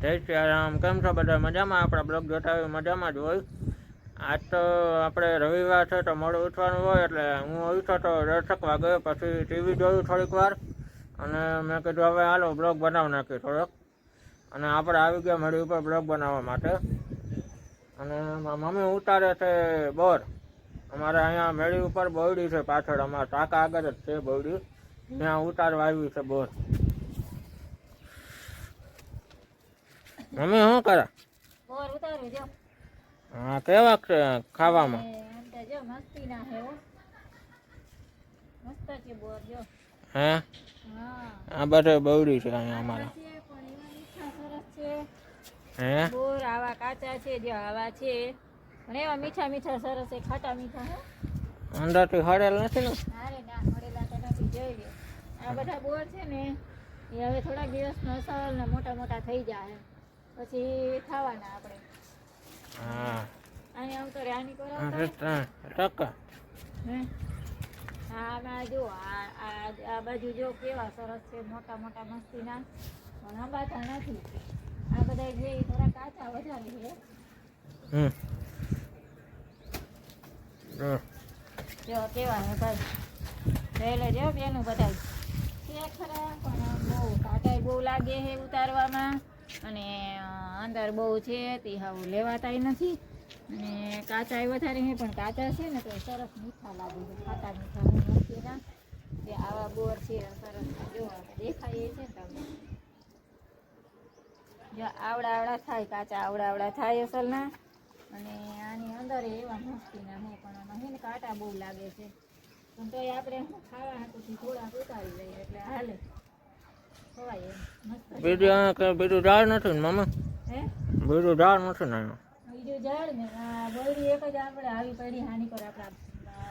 જય શ્રી રામ. કેમ છો બધા? મજામાં? આપણા બ્લોગ જોતા હોય મજામાં જ હોય. આજ તો આપણે રવિવાર છે તો મોડું ઉઠવાનું હોય એટલે હું ઉઠો તો દર્શક વાગે પછી ટીવી જોયું થોડીક વાર. અને મેં કીધું હવે હાલો બ્લોગ બનાવી નાખીએ થોડોક. અને આપણે આવી ગયા મળી ઉપર બ્લોગ બનાવવા માટે. અને મમ્મી ઉતારે છે બોર. અમારે અહીંયા મેળી ઉપર બોરડી છે પાછળ. અમારા ટાંકા આગળ જ છે બોયડી. ત્યાં ઉતારવા આવી છે બોર. મમ્મી શું કરે? બોર ઉતારું જો હા કેવા ખાવામાં? જો મસ્તી ના હે મસ્ત છે બોર જો હે? હા. આ બધે બવડી છે અહીંયા અમારે. હે? બોર આવા કાચા છે જે આવા છે. અને એવા મીઠા મીઠા સરસ છે ખાટા મીઠા હે. અંદરથી હળેલ નથી ને? મળેલા તો નથી જોઈ લ્યો આ બધા બોર છે ને એ હવે થોડાક દિવસમાં અસલ ને મોટા મોટા થઈ જાય. પછી ખાવાના આપણે. હા. અહીં આમ તો રાની આ કરાવતા છે ટકા. હે? હા આમાં જો આ આ આ બાજુ જો કેવા સરસ છે મોટા મોટા મસ્તીના. પણ આંબાતા નથી. આ બધા જે થોડા કાચા વધારે છે. હમ. જો કેવા હે ભાઈ? પહેલે જો બેનું બધા છે ખરા પણ બહુ કાટાઈ બહુ લાગે હે ઉતારવામાં. અને અંદર બહુ છે, તે હાવ લેવાતાય નથી. અને કાચા વધારે છે, પણ કાચા છે ને, તો સરસ મીઠા લાગે છે. ખાતા મીઠા નથી ના તે આવા બોર છે, સરસ જો દેખાય છે તમને. જો આવડા આવડા થાય, કાચા આવડા આવડા થાય અસલના. અને આની અંદર એવા મસ્તીના હું, પણ આમાં કાંટા બહુ લાગે છે. પણ તોય આપણે ખાવા હાટુથી થોડાક ઉતારી લઈએ, એટલે હાલે ખવાય એમ મસ્ત છે. બીજું આ બીજું ઝાડ નથી ને મામા? હે? બીજું ઝાડ નથી ને અહીંયા બીજું ઝાડ ને આ એક જ આપણે આવી પડી હાની પર આપણા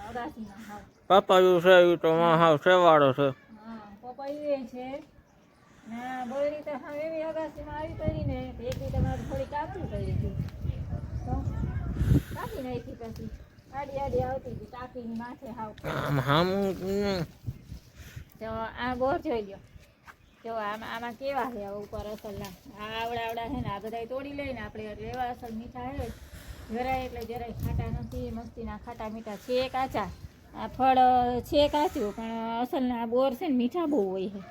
અગાસીમાં હાવ પપાયું છે એ તો હાવ સેવાળો છે. હા પપૈયું એ છે. ને આ તો હાવ એવી અગાસીમાં આવી પડી ને એક દી તમારે થોડી કાપી પડી હતી. તો કાપી નાખી પછી. આડી આડી આવતી હતી ટાંકીની માથે હાવ. આમ હામ તો આ બોર જોઈ લ્યો. જો આમાં આમાં કેવા છે ઉપર અસલના? આ આવડા આવડા છે ને આ બધા તોડી લઈને આપણે એટલે એવા અસલ મીઠા છે. જરાય એટલે જરાય ખાટા નથી મસ્તીના ખાટા મીઠા છે કાચા. આ ફળ છે કાચું પણ અસલના બોર છે ને મીઠા બહુ હોય છે.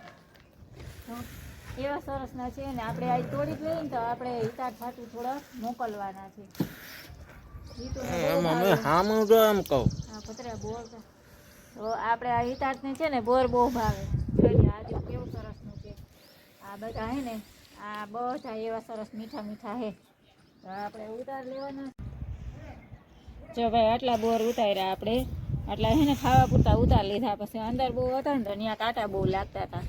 એવા સરસના છે ને આપણે આ તોડી જ લઈએ ને તો આપણે હિતાર ફાટું થોડા મોકલવાના છે. આપણે આ હિતાર્થને છે ને બોર બહુ ભાવે. આજે કેવું સરસનું છે આ બધા હે ને આ બધા એવા સરસ મીઠા મીઠા હે. તો આપણે ઉતાર લેવાના. જો ભાઈ આટલા બોર ઉતાર્યા આપણે. આટલા હે ને ખાવા પૂરતા ઉતાર લીધા પછી અંદર બહુ હતા ને તો ત્યાં કાંટા બહુ લાગતા હતા.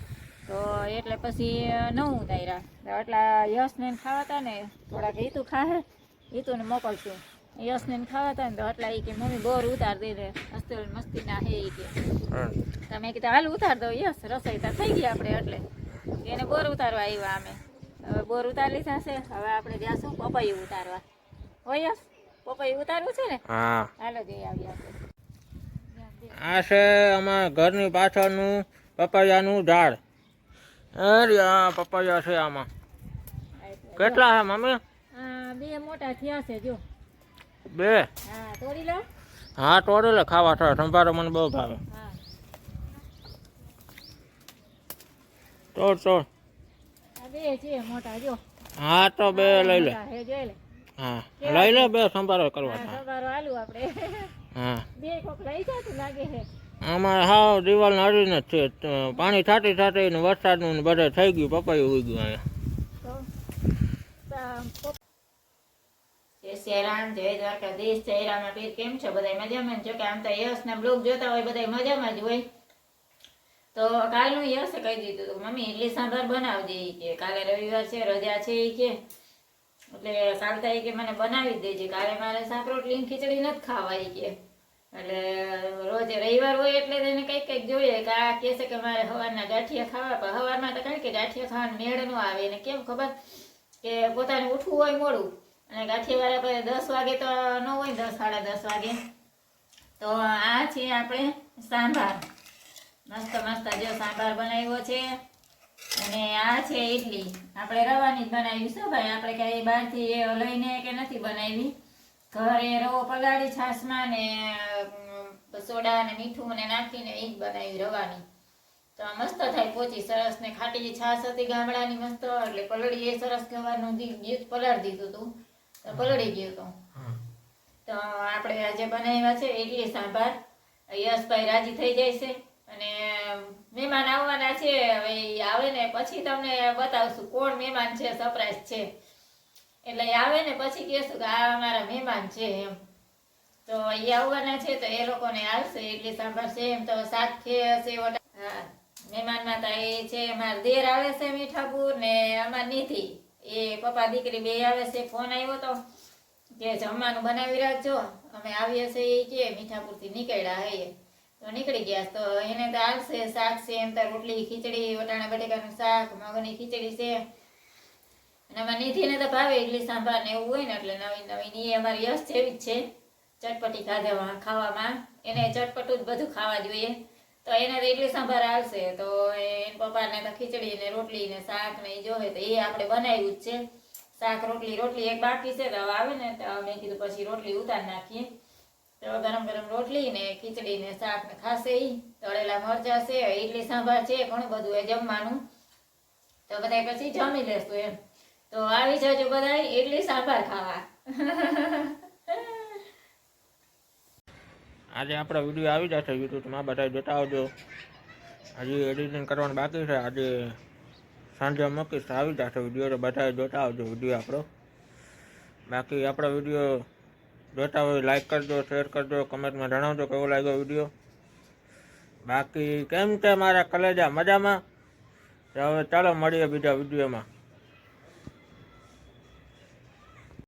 તો એટલે પછી ન ઉતાર્યા. તો આટલા યશને ખાવા ખાવાતા ને થોડાક ઈતું ખાહે ઈતુને મોકલશું. યશને ખાવા ખાવાતા ને તો આટલા એ કે મમ્મી બોર ઉતાર દે રે અસ્તલ મસ્તી ના હે એ કે. તમે કીધું હાલ ઉતાર દો યસ રસોઈ તો થઈ ગયા આપણે એટલે. એને બોર ઉતારવા આવ્યા અમે. હવે બોર ઉતારી લીધા છે હવે આપણે જાશું પપૈયું ઉતારવા. હોય પપૈયું ઉતારવું છે ને? હા. હાલો જઈ આવીએ આપણે. આ છે અમારા ઘરની પાછળનું પપૈયાનું ઝાડ. પપૈયા છે આમાં. કેટલા છે મમ્મી? બે મોટા થયા છે જો. બે? હા તોડી લો. હા તોડી લે ખાવા થાય સંભારો મને બહુ ભાવે. હા. તોડ તોડ હા તો બે લઈ લે. હે જોઈ લે. હા લઈ લે બે સંભારો કરવા હા થાય સવારો આલુ આપણે હા. બે કોક લઈ જતું લાગે છે અમારે હાવ દિવાલ નડીને જ છે. પાણી છાંટી થાતી ને વરસાદનું ને બધે થઈ ગયું પપૈયું ઉઈ ગયું અહીંયા. તો જય દ્વારકાધીશ. જય રામાપીર. કેમ છો? બધા મજામાં? જો કે આમ તો યશના બ્લોગ જોતા હોય બધા મજામાં જ હોય. તો કાલનું યશે કહી દીધું હતું મમ્મી, ઇડલી સાંભાર બનાવજે કે, કાલે રવિવાર છે, રજા છે એ કે. એટલે કાલતા એ કે મને બનાવી દેજે, કાલે મારે શાક રોટલી ખીચડી નથી ખાવા એ કે. એટલે રોજ રવિવાર હોય એટલે તેને કંઈક કંઈક જોઈએ કે આ કહેશે કે મારે સવારના ગાંઠિયા ખાવા, પણ સવારમાં તો કંઈક ગાંઠિયા ખાવાનું મેળ ન આવે. ને કેમ ખબર કે પોતાને ઉઠવું હોય મોડું, અને ગાંઠિયાવાળા પછી દસ વાગે તો ન હોય દસ સાડા દસ વાગે. તો આ છે આપણે સાંભાર. મસ્ત મસ્ત જો સાંભાર બનાવ્યો છે. અને આ છે ઇડલી આપણે રવાની જ બનાવી શું ભાઈ? આપણે ક્યાંય બહારથી એ લઈને કે નથી બનાવી? ઘરે રવો પલાળી છાશમાં ને સોડા ને મીઠું ને નાખીને એ જ બનાવી રવાની. તો આ મસ્ત થાય પોચી સરસ ને ખાટી છાશ હતી ગામડાની મસ્ત એટલે પલળી એ સરસ ગવાનું ગીત પલાળી દીધું હતું તો પલળી ગયું હતું તો આપણે આજે બનાવ્યા છે ઇડલી સાંભાર. યશભાઈ રાજી થઈ જાય છે. અને મહેમાન આવવાના છે, હવે આવે ને પછી તમને બતાવશું કોણ મહેમાન છે સરપ્રાઈઝ છે. એટલે આવે ને પછી કહેશું કે આ અમારા મહેમાન છે એમ. તો એ આવવાના છે, તો એ લોકોને આવશે એટલે સાંભળશે એમ. તો સાત છે હા, મહેમાનમાં તો એ છે, અમારા દેર આવે છે મીઠાપુર ને અમાર નિધિ. એ પપ્પા દીકરી બે આવે છે, ફોન આવ્યો તો કે જમવાનું બનાવી રાખજો. અમે આવીએ છીએ એ કે મીઠાપુરથી નીકળ્યા હઈએ. તો નીકળી ગયા. તો એને તો આવશે શાક છે, એમ તો રોટલી, ખીચડી, વટાણા, બટેકાનું શાક, મગની ખીચડી છે. અને અમારે નિધિને તો ભાવે ઇડલી સાંભાર ને એવું હોય ને એટલે નવી નવી એ અમારી યશ જેવી જ છે, ચટપટી ખાધામાં, ખાવામાં. એને ચટપટું જ બધું ખાવા જોઈએ. તો એને તો ઇડલી સાંભાર આવશે તો એ પપ્પાને તો ખીચડી ને રોટલી ને શાક ને એ જોવે તો એ આપણે બનાવ્યું જ છે. શાક, રોટલી રોટલી એક બાકી છે. તો આવે ને, તો મેં કીધું પછી રોટલી ઉતાર નાખીએ. તો ગરમ ગરમ રોટલી ને ખીચડી ને શાક ને ખાશે તળેલા મરચા છે ઇડલી સાંભાર છે, ઘણું બધું એ જમવાનું. તો બધા પછી જમી લેશું એમ. તો આવી જજો બધા ઇડલી સાંભાર ખાવા. આજે આપણો વીડિયો આવી જશે યુટ્યુબમાં બધા જોતા આવજો. હજી એડિટિંગ કરવાનું બાકી છે, આજે સાંજે મૂકીશ આવી જશે વીડિયો, તો બધા જોતા આવજો વીડિયો આપણો. બાકી આપણો વીડિયો જોતા હોય લાઈક કરજો શેર કરજો કમેન્ટમાં જણાવજો કેવો લાગ્યો વીડિયો બાકી કેમ છે મારા કલેજા? મજામાં? હવે ચાલો મળીએ બીજા વિડીયોમાં